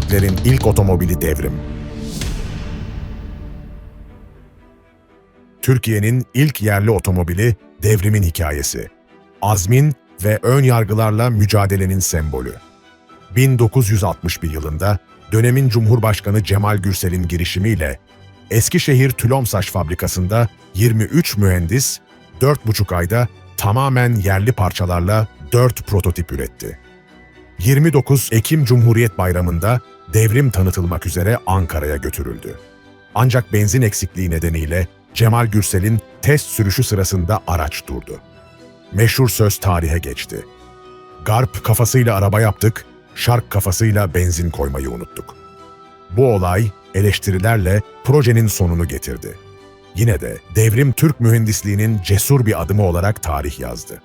Türklerin ilk otomobili devrim. Türkiye'nin ilk yerli otomobili devrimin hikayesi. Azmin ve ön yargılarla mücadelenin sembolü. 1961 yılında dönemin Cumhurbaşkanı Cemal Gürsel'in girişimiyle Eskişehir Tülomsaç fabrikasında 23 mühendis 4,5 ayda tamamen yerli parçalarla 4 prototip üretti. 29 Ekim Cumhuriyet Bayramı'nda devrim tanıtılmak üzere Ankara'ya götürüldü. Ancak benzin eksikliği nedeniyle Cemal Gürsel'in test sürüşü sırasında araç durdu. Meşhur söz tarihe geçti. Garp kafasıyla araba yaptık, şark kafasıyla benzin koymayı unuttuk. Bu olay eleştirilerle projenin sonunu getirdi. Yine de devrim Türk mühendisliğinin cesur bir adımı olarak tarih yazdı.